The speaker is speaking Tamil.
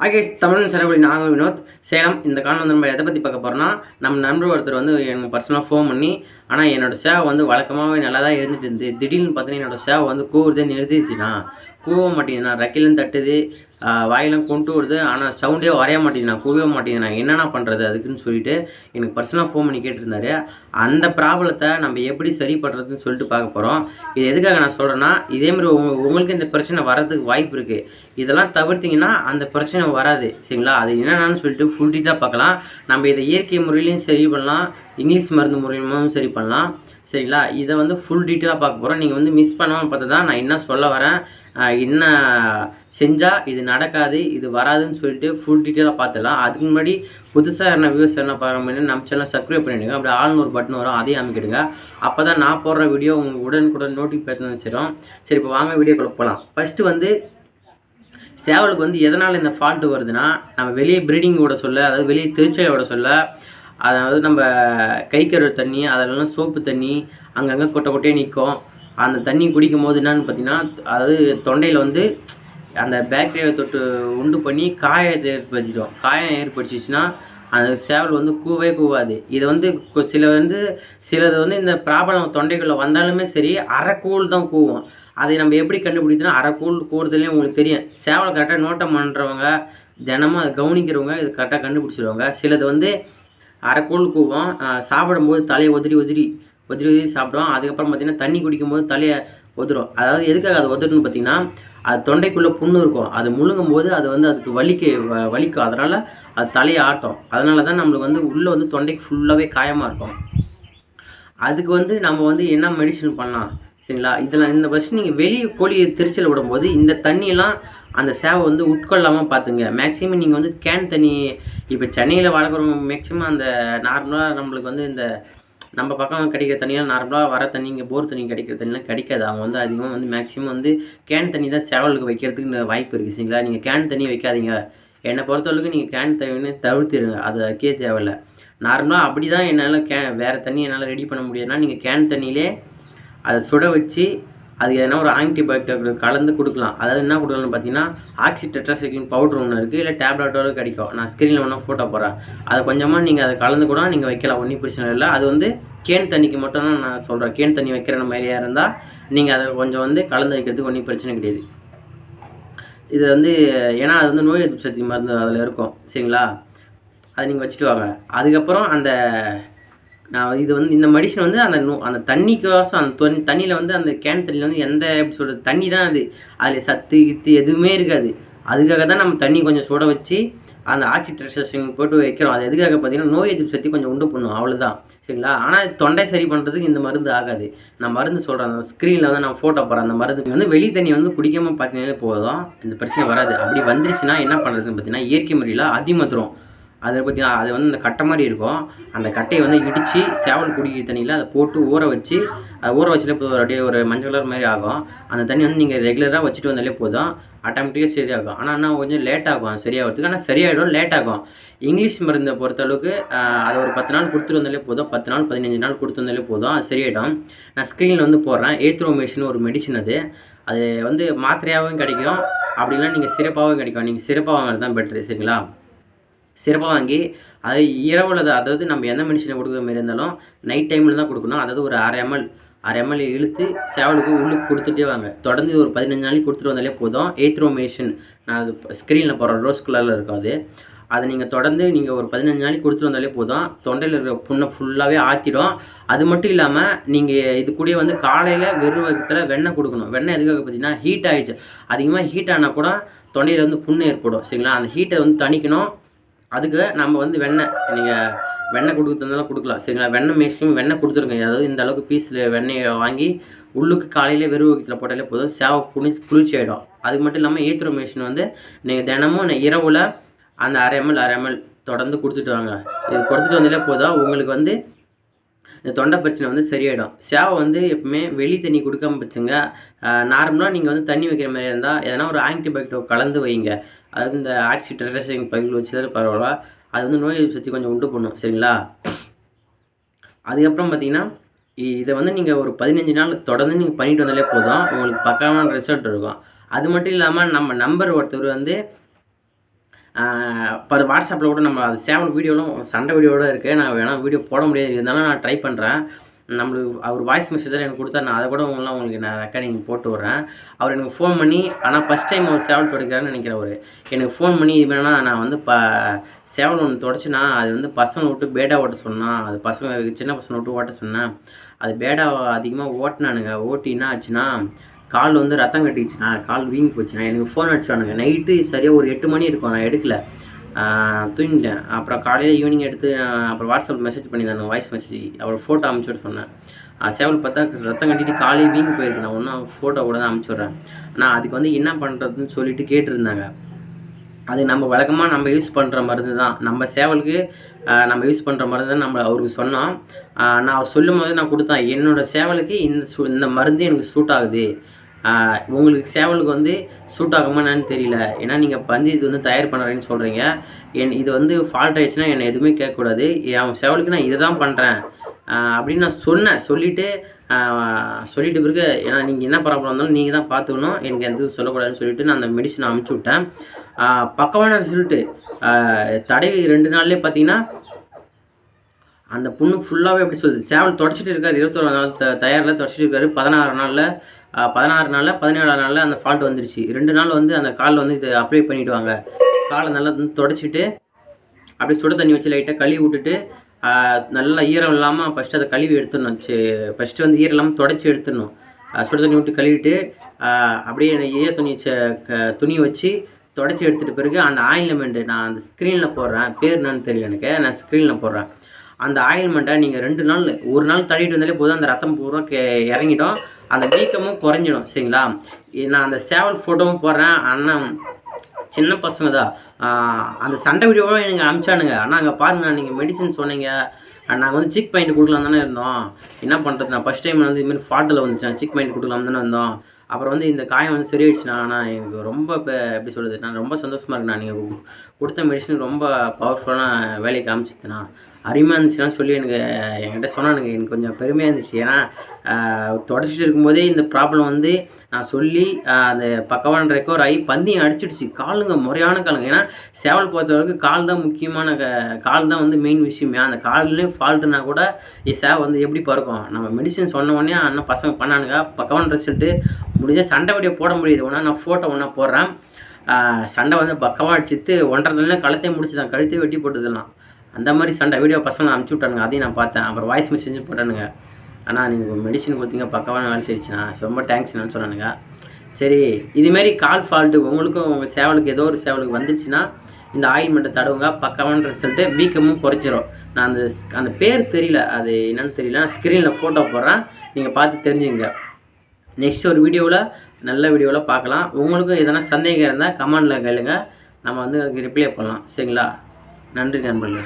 ஆகே தமிழ் செலவழி நாங்கள் வினோத். சேலம் இந்த காலம் வந்து நம்ம எதை பற்றி பார்க்க போகிறோம்னா நம்ம நண்பர் ஒருத்தர் வந்து எனக்கு பர்சனலாக ஃபோன் பண்ணி ஆனால் என்னோடய சேவை வந்து வழக்கமாகவே நல்லா தான் இருந்துட்டு இருந்து. திடீர்னு பார்த்தீங்கன்னா என்னோடய சேவை வந்து கூவுறதே நிறுத்திடுச்சுண்ணா கூவ மாட்டேங்குதுண்ணா. ரெக்கையிலும் தட்டுது. வாயிலும் கொண்டு வருது. ஆனால் சவுண்டே வரைய மாட்டேங்குதுண்ணா. கூவே மாட்டேங்குதுண்ணா. என்னென்ன பண்ணுறது அதுக்குன்னு சொல்லிட்டு எனக்கு பர்சனலாக ஃபோன் பண்ணி கேட்டிருந்தாரு. அந்த ப்ராப்ளத்தை நம்ம எப்படி சரி பண்ணுறதுன்னு சொல்லிட்டு பார்க்க போகிறோம் இது எதுக்காக நான் சொல்கிறேன்னா இதேமாதிரி உங்க உங்களுக்கு இந்த பிரச்சனை வர்றதுக்கு வாய்ப்பு இருக்குது இதெல்லாம் தவிர்த்திங்கன்னா அந்த பிரச்சனை வராது. சரிங்களா? அது என்னென்னு சொல்லிட்டு ஃபுல் டீட்டாக பார்க்கலாம். நம்ம இதை இயற்கை முறையிலையும் சரி பண்ணலாம். இங்கிலீஷ் மருந்து மூலியமாகவும் சரி பண்ணலாம். சரிங்களா? இதை வந்து ஃபுல் டீட்டெயிலாக பார்க்க போகிறோம் நீங்கள் வந்து மிஸ் பண்ணாமல் பார்த்து தான் நான் என்ன சொல்ல வரேன். என்ன செஞ்சால் இது நடக்காது இது வராதுன்னு சொல்லிட்டு ஃபுல் டீட்டெயிலாக பார்த்துடலாம். அதுக்கு முன்னாடி புதுசாக என்ன வியூஸ் என்ன பாருங்க நம்ம சேனல் சப்ஸ்கிரைப் பண்ணிவிடுங்க அப்படி ஆள்னு ஒரு பட்டன் வரும் அதையும் அமைக்கிடுங்க. அப்போ தான் நான் போடுற வீடியோ உங்களுக்கு உடனுக்குடன் நோட்டிஃபிகேஷன் வச்சிடும் சரி இப்போ வாங்க வீடியோக்குள்ள போகலாம் ஃபஸ்ட்டு வந்து சேவலுக்கு வந்து எதனால் இந்த ஃபால்ட்டு வருதுன்னா நம்ம வெளியே ப்ரீடிங் விட சொல்ல அதாவது வெளியே திருச்சலை விட சொல்ல அதாவது நம்ம கை கருவு தண்ணி அதெல்லாம் சோப்பு தண்ணி அங்கங்கே கொட்டை கொட்டையே நிற்கும் அந்த தண்ணி குடிக்கும் போது என்னன்னு பார்த்தீங்கன்னா அதாவது தொண்டையில் வந்து அந்த பேக்டீரியா தொட்டு உண்டு பண்ணி காயத்தை ஏற்படுத்திடும். காயம் ஏற்படுத்திச்சுன்னா அந்த சேவல் வந்து கூவே கூவாது. இது வந்து சில வந்து சிலது வந்து இந்த ப்ராப்ளம் தொண்டைக்குள்ளே வந்தாலுமே சரி அரைக்கூல் தான் கூவும். அதை நம்ம எப்படி கண்டுபிடிக்கணும் அரைக்கூல் கூடுதலையும் உங்களுக்கு தெரியும். சேவலை கரெக்டாக நோட்டம் பண்ணுறவங்க தினமும் அதை கவனிக்கிறவங்க இது கரெக்டாக கண்டுபிடிச்சிடுவாங்க சிலது வந்து அரைக்கூல் கூழ் கூவும் சாப்பிடும்போது தலையை உதிரி உதிரி உதிரி உதிரி சாப்பிடுவோம் அதுக்கப்புறம் பார்த்தீங்கன்னா தண்ணி குடிக்கும்போது தலையை உதிரும் அதாவது எதுக்காக அது உதிருன்னு பார்த்தீங்கன்னா அது தொண்டைக்குள்ளே புண்ணு இருக்கும். அது முழுங்கும் போது அது வந்து அதுக்கு வலிக்கு வலிக்கும். அதனால் அது தலையை ஆட்டும். அதனால தான் நம்மளுக்கு வந்து உள்ளே வந்து தொண்டைக்கு ஃபுல்லாகவே காயமாக இருக்கும். அதுக்கு வந்து நம்ம வந்து என்ன மெடிசன் பண்ணலாம்? சரிங்களா? இதில் இந்த ஃபஸ்ட் நீங்கள் வெளியே கோழியை திருச்சியில் விடும்போது இந்த தண்ணியெல்லாம் அந்த சேவை வந்து உட்கொள்ளாமல் பார்த்துங்க மேக்ஸிமம் நீங்கள் வந்து கேன் தண்ணி இப்போ சென்னையில் வளர்க்குறவங்க மேக்ஸிமம் அந்த நார்மலாக நம்மளுக்கு வந்து இந்த நம்ம பக்கம் கிடைக்கிற தண்ணியெல்லாம் நார்மலாக வர தண்ணி இங்கே போர் தண்ணி கிடைக்கிற தண்ணிலாம் கிடைக்காது. அவங்க வந்து அதிகமாக வந்து மேக்ஸிமம் வந்து கேன் தண்ணி தான் செலவுக்கு வைக்கிறதுக்கு வாய்ப்பு இருக்குது சரிங்களா? நீங்கள் கேன் தண்ணி வைக்காதீங்க. என்னை பொறுத்தளவுக்கு நீங்கள் கேன் தண்ணி தவிர்த்துருங்க. அது வைக்க தேவையில்ல. நார்மலாக அப்படி தான் என்னால் கே வேறு தண்ணி என்னால் ரெடி பண்ண முடியாதுன்னா நீங்கள் கேன் தண்ணியிலே அதை சுட வச்சு அதுக்கு எதனா ஒரு ஆன்டிபயோட்டிக் கலந்து கொடுக்கலாம். அதாவது என்ன கொடுக்கலாம்னு பார்த்தீங்கன்னா ஆக்சி டெட்ராசைக்ளின் பவுடர் ஒன்று இருக்குது இல்லை டேப்லெட்டோட கிடைக்கும். நான் ஸ்க்ரீனில் ஒன்றா ஃபோட்டோ போடுறேன். அதை கொஞ்சமாக நீங்கள் அதை கலந்து கூட நீங்கள் வைக்கலாம். ஒன்றும் பிரச்சனை இல்லை. அது வந்து கேன் தண்ணிக்கு மட்டும் தான் நான் சொல்கிறேன் கேன் தண்ணி வைக்கிற மாதிரியா இருந்தால் நீங்கள் அதை கொஞ்சம் வந்து கலந்து வைக்கிறதுக்கு ஒன்றும் பிரச்சனை கிடையாது. இது வந்து ஏன்னா அது வந்து நோய் எதிர்ப்பு சக்தி மருந்து அதில் இருக்கும். சரிங்களா? அதை நீங்கள் வச்சுட்டு வாங்க. அதுக்கப்புறம் அந்த நான் இது வந்து இந்த மெடிசன் வந்து அந்த நோ அந்த தண்ணிக்கோசம் அந்த தொன் தண்ணியில் வந்து அந்த கேன் தண்ணியில் வந்து எந்த எப்படி சொல்கிறது தண்ணி தான் அது. அதில் சத்து கித்து எதுவுமே இருக்காது. அதுக்காக தான் நம்ம தண்ணி கொஞ்சம் சுட வச்சு அந்த ஆக்சி போட்டு வைக்கிறோம். அது எதுக்காக பார்த்தீங்கன்னா நோய் எதிர்ப்பு சக்தி கொஞ்சம் உண்டு பண்ணும். அவ்வளோதான் சரிங்களா? ஆனால் தொண்டை சரி பண்ணுறதுக்கு இந்த மருந்து ஆகாது. நான் மருந்து சொல்கிறேன் அந்த ஸ்க்ரீனில் வந்து நான் ஃபோட்டோ போடுறேன். அந்த மருந்து. வந்து வெளி தண்ணி வந்து குடிக்காமல் பார்த்தீங்கன்னா போதும். இந்த பிரச்சனை வராது. அப்படி வந்துருச்சுன்னா என்ன பண்ணுறதுன்னு பார்த்தீங்கன்னா இயற்கை முறையில் அதிமதுரம். அதை பற்றி அது வந்து இந்த கட்டை மாதிரி இருக்கும். அந்த கட்டையை வந்து இடித்து சேவல் குடிக்கிற தண்ணியில் அதை போட்டு ஊற வச்சு அதை ஊற வச்சுட்டு போதும். அப்படியே ஒரு மஞ்சள் கலர் மாதிரி ஆகும். அந்த தண்ணி வந்து நீங்கள் ரெகுலராக வச்சுட்டு வந்தாலே போதும். ஆட்டோமேட்டிக்காக சரியாகும். ஆனால் ஆனால் கொஞ்சம் லேட் ஆகும். சரியாகிறதுக்கு. ஆனால் சரியாயிடும் லேட் ஆகும். இங்கிலீஷ் மருந்தை பொறுத்தளவுக்கு அதை ஒரு பத்து நாள் கொடுத்துட்டு வந்தாலே போதும். பத்து நாள் பதினஞ்சு நாள் கொடுத்து வந்தாலே போதும். அது சரியாயிடும். நான் ஸ்க்ரீனில் வந்து போடுறேன். ஏத்ரோமேஷன் ஒரு மெடிசன் அது. அது வந்து மாத்திரையாகவும் கிடைக்கும். அப்படின்னா நீங்கள் சிறப்பாகவும் கிடைக்கும். நீங்கள் சிறப்பாக வாங்குறது தான் பெட்ரு சரிங்களா? சிறப்பாக வாங்கி அது இரவில் அதாவது நம்ம எந்த மெடிசனை கொடுக்குற மாதிரி இருந்தாலும் நைட் டைமில் தான் கொடுக்கணும். அதாவது ஒரு அரை எம்எல் அரை எம்எல் இழுத்து சேவலுக்கு உள்ளுக்கு கொடுத்துட்டே வாங்க. தொடர்ந்து ஒரு பதினஞ்சு நாளைக்கு கொடுத்துட்டு வந்தாலே போதும். ஏத்ரோமேஷன் நான் அது ஸ்க்ரீனில் போகிற ரோஸ் கலரில் இருக்கும் அது. அதை நீங்கள் தொடர்ந்து நீங்கள் ஒரு பதினஞ்சு நாளைக்கு கொடுத்துட்டு வந்தாலே போதும். தொண்டையில் இருக்கிற புண்ணை ஃபுல்லாகவே ஆற்றிடும் அது மட்டும் இல்லாமல் நீங்கள் இது கூடயே வந்து காலையில் வெறும் வயிற்றுல வெண்ணெய் கொடுக்கணும். வெண்ணெய் எதுக்காக பார்த்தீங்கன்னா ஹீட் ஆகிடுச்சு அதிகமாக ஹீட் ஆனால் கூட தொண்டையில் வந்து புண்ணு ஏற்படும். சரிங்களா? அந்த ஹீட்டை வந்து தணிக்கணும். அதுக்கு நம்ம வந்து வெண்ணெய் நீங்கள் வெண்ணெய் கொடுக்குறதுனால கொடுக்கலாம். சரிங்களா? வெண்ணெய் மேக்ஸிமம் வெண்ணெய் கொடுத்துருங்க. அதாவது இந்த அளவுக்கு பீஸில் வெண்ணெயை வாங்கி உள்ளுக்கு காலையில் வெறும் வயிற்றுல போட்டாலே போதும். சேவை குளி குளிர்ச்சி ஆகிடும் அது மட்டும் இல்லாமல் ஏத்ரோ மிஷின் வந்து நீங்கள் தினமும் இரவில் அந்த அரை எம்எல் அரை எம்எல் தொடர்ந்து கொடுத்துட்டு வாங்க. இது கொடுத்துட்டு வந்தாலே போதும். உங்களுக்கு வந்து இந்த தொண்டை பிரச்சனை வந்து சரியாயிடும். சேவை வந்து எப்பவுமே வெளி தண்ணி கொடுக்காம வச்சுங்க. நார்மலாக நீங்கள் வந்து தண்ணி வைக்கிற மாதிரி இருந்தால் எதனா ஒரு ஆன்டிபயோட்டிக் கலந்து வைங்க. அதாவது இந்த ஆக்சி டெட்ரஸிங் பகுதியில் வச்சது பரவாயில்ல. அது வந்து நோய் எதிர்ப்பு சக்தி கொஞ்சம் உண்டு பண்ணும். சரிங்களா? அதுக்கப்புறம் பார்த்தீங்கன்னா இதை வந்து நீங்கள் ஒரு பதினஞ்சு நாள் தொடர்ந்து நீங்கள் பண்ணிட்டு வந்தாலே போதும். உங்களுக்கு பக்காவான ரிசல்ட் இருக்கும். அது மட்டும் இல்லாமல் நம்ம நம்பர் ஒருத்தர் வந்து இப்போ வாட்ஸ்அப்பில் கூட நம்ம அது சேவல் வீடியோலாம் சண்டை வீடியோட இருக்குது நான் வேணால் வீடியோ போட முடியாது. இருந்தாலும் நான் ட்ரை பண்ணுறேன் நம்மளுக்கு அவர் வாய்ஸ் மெசேஜ் எனக்கு கொடுத்தா நான் அதை கூட உங்களாம் உங்களுக்கு நான் ரெக்கார்டிங் போட்டு விட்றேன். அவர் எனக்கு ஃபோன் பண்ணி ஆனால் ஃபஸ்ட் டைம் அவர் சேவல் தொடக்கிறாருன்னு நினைக்கிறேன் அவர். எனக்கு ஃபோன் பண்ணி இது வேணா நான் வந்து ப சேவல் ஒன்று தொடச்சினா அது வந்து பசங்களை விட்டு பேடா ஓட்ட சொன்னான். அது பசங்க சின்ன பசங்களை விட்டு ஓட்ட சொன்னேன். அது பேடா அதிகமாக ஓட்டினானுங்க. ஓட்டி என்ன ஆச்சுன்னா கால் வந்து ரத்தம் கட்டிச்சுண்ணா கால் வீங்கி போச்சுண்ணா. எனக்கு ஃபோன் அடிச்சானுங்க. நைட்டு சரியாக ஒரு எட்டு மணி இருக்கும் நான் எடுக்கல. தூங்கிட்டேன். அப்புறம் காலையில் ஈவினிங் எடுத்து அப்புறம் வாட்ஸ்அப் மெசேஜ் பண்ணியிருந்தாங்க வாய்ஸ் மெசேஜ் அவர் ஃபோட்டோ அனுப்பிச்சுட சொன்னேன். சேவல் பார்த்தா ரத்தம் கட்டிட்டு காலையே வீங்கி போயிருக்கேன் நான் ஒன்றும் ஃபோட்டோ கூட தான் அனுப்பிச்சுட்றேன் ஆனால் அதுக்கு வந்து என்ன பண்ணுறதுன்னு சொல்லிட்டு கேட்டிருந்தாங்க. அது நம்ம வழக்கமாக நம்ம யூஸ் பண்ணுற மருந்து தான். நம்ம சேவலுக்கு நம்ம யூஸ் பண்ணுற மருந்து தான் நம்ம அவருக்கு சொன்னோம். நான் சொல்லும் போது நான் கொடுத்தேன். என்னோட சேவலுக்கு இந்த சு இந்த மருந்து எனக்கு சூட் ஆகுது. உங்களுக்கு சேவலுக்கு வந்து சூட் ஆகுமா என்னன்னு தெரியல. ஏன்னா நீங்கள் பந்தி இது வந்து தயார் பண்ணுறேன்னு சொல்கிறீங்க என் இது வந்து ஃபால்ட் ஆயிடுச்சுன்னா என்னை எதுவுமே கேட்கக்கூடாது. என் சேவலுக்கு நான் இதை தான் பண்ணுறேன் அப்படின்னு நான் சொன்னேன். சொல்லிவிட்டு சொல்லிட்டு பிறகு ஏன்னா நீங்கள் என்ன ப்ராப்ளம் இருந்தாலும் நீங்கள் தான் பார்த்துக்கணும். எனக்கு எதுவும் சொல்லக்கூடாதுன்னு சொல்லிட்டு நான் அந்த மெடிசனை அமுச்சு விட்டேன். பக்கமான ரிசல்ட்டு தடவி ரெண்டு நாள்லேயே பார்த்தீங்கன்னா அந்த புண்ணு ஃபுல்லாகவே எப்படி சொல்லுது சேவல் தொடச்சிட்டு இருக்காரு. இருபத்தொரு நாள் த தயாரில் தொடச்சிட்டு இருக்காரு. பதினாறு நாளில் பதினாறு நாளில் பதினேழாம் நாளில் அந்த ஃபால்ட் வந்துருச்சு. ரெண்டு நாள் வந்து அந்த காலில் வந்து இதை அப்ளை பண்ணிவிடுவாங்க காலை நல்லா வந்து தொடச்சிட்டு அப்படியே சுட தண்ணி வச்சு லைட்டாக கழுவி விட்டுட்டு நல்லா ஈரம் இல்லாமல் ஃபஸ்ட்டு அதை கழுவி எடுத்துடணும். ஃபஸ்ட்டு வந்து ஈரம் இல்லாமல் தொடச்சி எடுத்துடணும். சுடு சுட தண்ணி விட்டு கழுவிட்டு அப்படியே ஈர துணி வச்ச க துணி வச்சு தொடச்சி எடுத்துகிட்டு பிறகு அந்த ஆயில்மெண்ட்டு நான் அந்த ஸ்க்ரீனில் போடுறேன். பேர் என்னன்னு தெரியல எனக்கு. நான் ஸ்க்ரீனில் போடுறேன். அந்த ஆயில்மெண்ட்டை நீங்கள் ரெண்டு நாள் ஒரு நாள் தள்ளிட்டு வந்தாலே போதும். அந்த ரத்தம் பூரா கே இறங்கிடும். அந்த வீக்கமும் குறைஞ்சிடும் சரிங்களா? நான் அந்த சேவல் ஃபோட்டோவும் போடுறேன். அண்ணன் சின்ன பசங்க தான். அந்த சண்டை வீடியோவும் எனக்கு அனுப்பிச்சானுங்க. அண்ணா அங்கே பாருங்க நீங்கள் மெடிசன் சொன்னீங்க. நாங்கள் வந்து சிக் பாயிண்ட் கொடுக்கலாம் தானே இருந்தோம். என்ன பண்ணுறது நான் ஃபஸ்ட் டைம் வந்து இதுமாரி ஃபாட்டில் வந்துச்சேன் சிக் பாயிண்ட் கொடுக்கலாம் தானே இருந்தோம். அப்புறம் வந்து இந்த காயம் வந்து சரியாயிடுச்சுண்ணா ஆனால் எனக்கு ரொம்ப இப்போ எப்படி சொல்கிறது நான் ரொம்ப சந்தோஷமாக இருக்குண்ணா நீங்கள் கொடுத்த மெடிசன் ரொம்ப பவர்ஃபுல்லான வேலையை காமிச்சிதுண்ணா அருமையாக இருந்துச்சுன்னா சொல்லி எனக்கு என்கிட்ட சொன்னானுங்க எனக்கு கொஞ்சம் பெருமையாக இருந்துச்சு. ஏன்னா தொடச்சிட்டு இருக்கும்போதே இந்த ப்ராப்ளம் வந்து நான் சொல்லி அந்த பக்கவான் ரெக்கவர் ஆகி பந்தியம் அடிச்சிடுச்சு. காலுங்க முறையான காலுங்க. ஏன்னா சேவல் பொறுத்தவரைக்கும் கால் தான் முக்கியமான க கால் தான் வந்து மெயின் விஷயமே. அந்த கால்லேயும் ஃபால்ட்டுனா கூட சேவை வந்து எப்படி பறக்கும்? நம்ம மெடிசன் சொன்ன உடனே அண்ணன் பசங்க பண்ணானுங்க. பக்கவான் ரிசல்ட்டு முடிஞ்ச சண்டை வீடியோ போட முடியுது. ஒன்றா நான் ஃபோட்டோ ஒன்றா போடுறேன். சண்டை வந்து பக்கமாக அடிச்சுட்டு ஒன்றரை நாளில் கழுத்தையும் முடிச்சுதான் கழுத்தையும் வெட்டி போட்டுதெல்லாம். அந்த மாதிரி சண்டை வீடியோ பசங்க அனுப்பிச்சி விட்டானுங்க. அதையும் நான் பார்த்தேன். அப்புறம் வாய்ஸ் மெசேஜ் போட்டானுங்க. ஆனால் நீங்கள் மெடிசன் கொடுத்தீங்க. பக்கவான வேலை செய்யுச்சுண்ணா ரொம்ப தேங்க்ஸ்ண்ணான்னு சொன்னானுங்க. சரி இதுமாரி கால் ஃபால்ட்டு உங்களுக்கும் உங்கள் சேவலுக்கு ஏதோ ஒரு சேவலுக்கு வந்துச்சுன்னா இந்த ஆயில்மெண்ட்டை தடவுங்க. பக்கவான ரிசல்ட்டு வீக்கமும் குறைச்சிரும் நான் அந்த அந்த பேர் தெரியல. அது என்னன்னு தெரியல. ஸ்க்ரீனில் ஃபோட்டோ போடுறேன். நீங்கள் பார்த்து தெரிஞ்சுங்க. நெக்ஸ்ட் ஒரு வீடியோவில் நல்ல வீடியோவில் பார்க்கலாம். உங்களுக்கும் எதனா சந்தேகம் இருந்தால் கமெண்டில் கேளுங்கள் நம்ம வந்து அதுக்கு ரிப்ளை பண்ணலாம். சரிங்களா? நன்றி நண்பர்களே.